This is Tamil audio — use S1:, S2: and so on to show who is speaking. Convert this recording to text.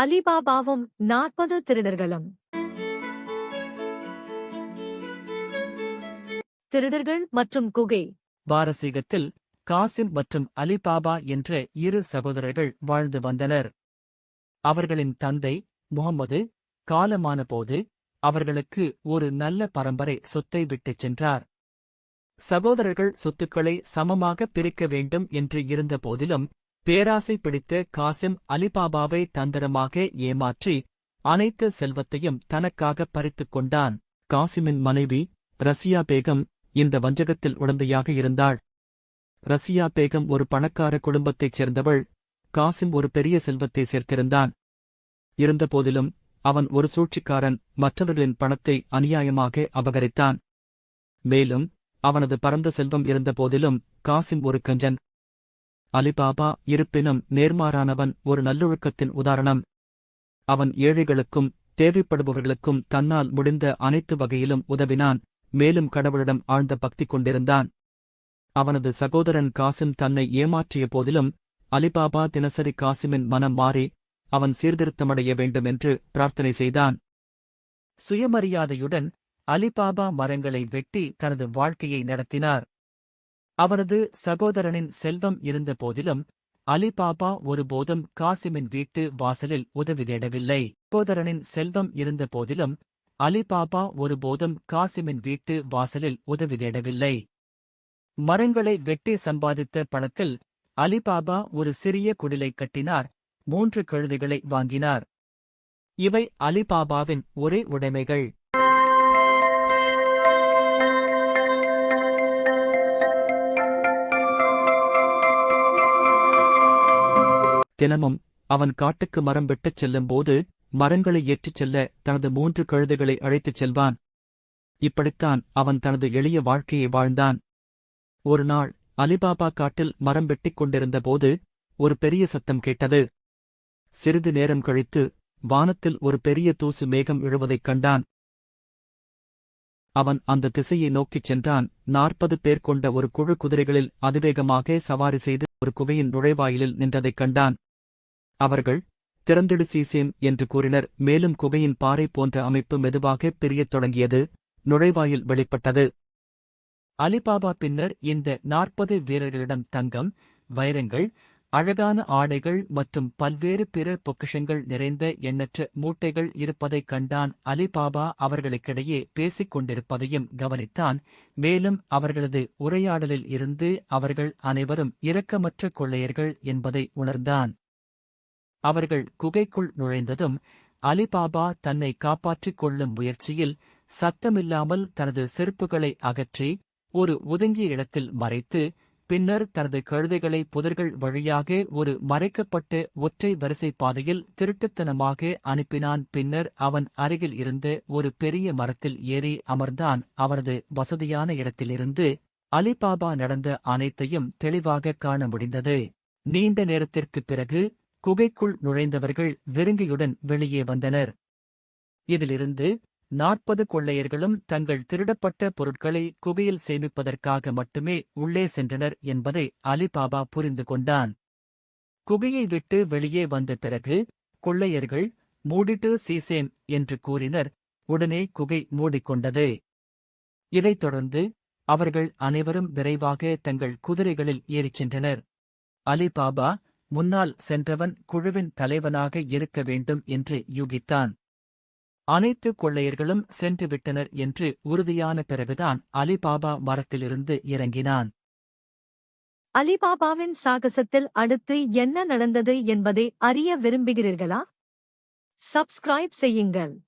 S1: அலிபாபாவும் நாற்பது திருடர்களும். திருடர்கள் மற்றும் குகை.
S2: பாரசீகத்தில் காசிம் மற்றும் அலிபாபா என்ற இரு சகோதரர்கள் வாழ்ந்து வந்தனர். அவர்களின் தந்தை முகமது காலமான போது அவர்களுக்கு ஒரு நல்ல பரம்பரை சொத்தை விட்டுச் சென்றார். சகோதரர்கள் சொத்துக்களை சமமாக பிரிக்க வேண்டும் என்று இருந்த போதிலும் பேராசை பிடித்த காசிம் அலிபாபாவை தந்திரமாக ஏமாற்றி அனைத்து செல்வத்தையும் தனக்காக பறித்துக் கொண்டான். காசிமின் மனைவி ரசியா பேகம் இந்த வஞ்சகத்தில் உடந்தையாக இருந்தாள். ரசியா பேகம் ஒரு பணக்கார குடும்பத்தைச் சேர்ந்தவள். காசிம் ஒரு பெரிய செல்வத்தை சேர்த்திருந்தான். இருந்தபோதிலும் அவன் ஒரு சூழ்ச்சிக்காரன் மற்றவர்களின் பணத்தை அநியாயமாக அபகரித்தான். மேலும் அவனது பரந்த செல்வம் இருந்தபோதிலும் காசிம் ஒரு கஞ்சன் அலிபாபா இருப்பினும் நேர்மாறானவன் ஒரு நல்லொழுக்கத்தின் உதாரணம். அவன் ஏழைகளுக்கும் தேவைப்படுபவர்களுக்கும் தன்னால் முடிந்த அனைத்து வகையிலும் உதவினான் மேலும் கடவுளிடம் ஆழ்ந்த பக்தி கொண்டிருந்தான். அவனது சகோதரன் காசிம் தன்னை ஏமாற்றிய போதிலும் அலிபாபா தினசரி காசிமின் மனம் மாறி அவன் சீர்திருத்தமடைய வேண்டுமென்று பிரார்த்தனை செய்தான். சுயமரியாதையுடன் அலிபாபா மரங்களை வெட்டி தனது வாழ்க்கையை நடத்தினார். அவரது சகோதரனின் செல்வம் இருந்த போதிலும் அலிபாபா ஒருபோதும் காசிமின் வீட்டு வாசலில் உதவி தேடவில்லை. சகோதரனின் செல்வம் இருந்த போதிலும் அலிபாபா ஒருபோதும் காசிமின் வீட்டு வாசலில் உதவி தேடவில்லை. மரங்களை வெட்டி சம்பாதித்த பணத்தில் அலிபாபா ஒரு சிறிய குடிலை கட்டினார் மூன்று கழுதைகளை வாங்கினார். இவை அலிபாபாவின் ஒரே உடைமைகள். தினமும் அவன் காட்டுக்கு மரம் வெட்டச் செல்லும்போது மரங்களை ஏற்றிச் செல்ல தனது மூன்று கழுதைகளை அழைத்துச் செல்வான். இப்படித்தான் அவன் தனது எளிய வாழ்க்கையை வாழ்ந்தான். ஒரு நாள் அலிபாபா காட்டில் மரம் வெட்டிக் கொண்டிருந்தபோது ஒரு பெரிய சத்தம் கேட்டது. சிறிது நேரம் கழித்து வானத்தில் ஒரு பெரிய தூசு மேகம் எழுவதைக் கண்டான். அவன் அந்த திசையை நோக்கிச் சென்றான். நாற்பது பேர் கொண்ட ஒரு குழு குதிரைகளில் அதிவேகமாக சவாரி செய்து ஒரு குகையின் நுழைவாயிலில் நின்றதைக் கண்டான். அவர்கள் திறந்திடு சீசேம் என்று கூறினர். மேலும் குகையின் பாறை போன்ற அமைப்பு மெதுவாக பிரியத் தொடங்கியது. நுழைவாயில் வெளிப்பட்டது. அலிபாபா பின்னர் இந்த நாற்பது வீரர்களிடம் தங்கம் வைரங்கள் அழகான ஆடைகள் மற்றும் பல்வேறு பிற பொக்கிஷங்கள் நிறைந்த எண்ணற்ற மூட்டைகள் இருப்பதைக் கண்டான் அலிபாபா. அவர்களுக்கிடையே பேசிக் கொண்டிருப்பதையும் கவனித்தான். மேலும் அவர்களது உரையாடலில் இருந்து அவர்கள் அனைவரும் இரக்கமற்ற கொள்ளையர்கள் என்பதை உணர்ந்தான். அவர்கள் குகைக்குள் நுழைந்ததும் அலிபாபா தன்னை காப்பாற்றிக் கொள்ளும் முயற்சியில் சத்தமில்லாமல் தனது செருப்புகளை அகற்றி ஒரு ஒதுங்கிய இடத்தில் மறைத்து பின்னர் தனது கழுதைகளை புதர்கள் வழியாக ஒரு மறைக்கப்பட்ட ஒற்றை வரிசை பாதையில் திருட்டுத்தனமாக அனுப்பினான். பின்னர் அவன் அருகில் இருந்த ஒரு பெரிய மரத்தில் ஏறி அமர்ந்தான். அவரது வசதியான இடத்திலிருந்து அலிபாபா நடந்த அனைத்தையும் தெளிவாக காண முடிந்தது. நீண்ட நேரத்திற்குப் பிறகு குகைக்குள் நுழைந்தவர்கள் வெறுங்கையுடன் வெளியே வந்தனர். இதிலிருந்து நாற்பது கொள்ளையர்களும் தங்கள் திருடப்பட்ட பொருட்களை குகையில் சேமிப்பதற்காக மட்டுமே உள்ளே சென்றனர் என்பதை அலிபாபா புரிந்து கொண்டான். குகையை விட்டு வெளியே வந்த பிறகு கொள்ளையர்கள் மூடிட்டு சீசேம் என்று கூறினர். உடனே குகை மூடிக்கொண்டது. இதைத் தொடர்ந்து அவர்கள் அனைவரும் விரைவாக தங்கள் குதிரைகளில் ஏறிச் சென்றனர். அலிபாபா முன்னால் சென்றவன் குழுவின் தலைவனாக இருக்க வேண்டும் என்று யூகித்தான். அனைத்து கொள்ளையர்களும் சென்று விட்டனர் என்று உறுதியான பிறகுதான் அலிபாபா மரத்திலிருந்து இறங்கினான்.
S1: அலிபாபாவின் சாகசத்தில் அடுத்து என்ன நடந்தது என்பதை அறிய விரும்புகிறீர்களா? சப்ஸ்கிரைப் செய்யுங்கள்.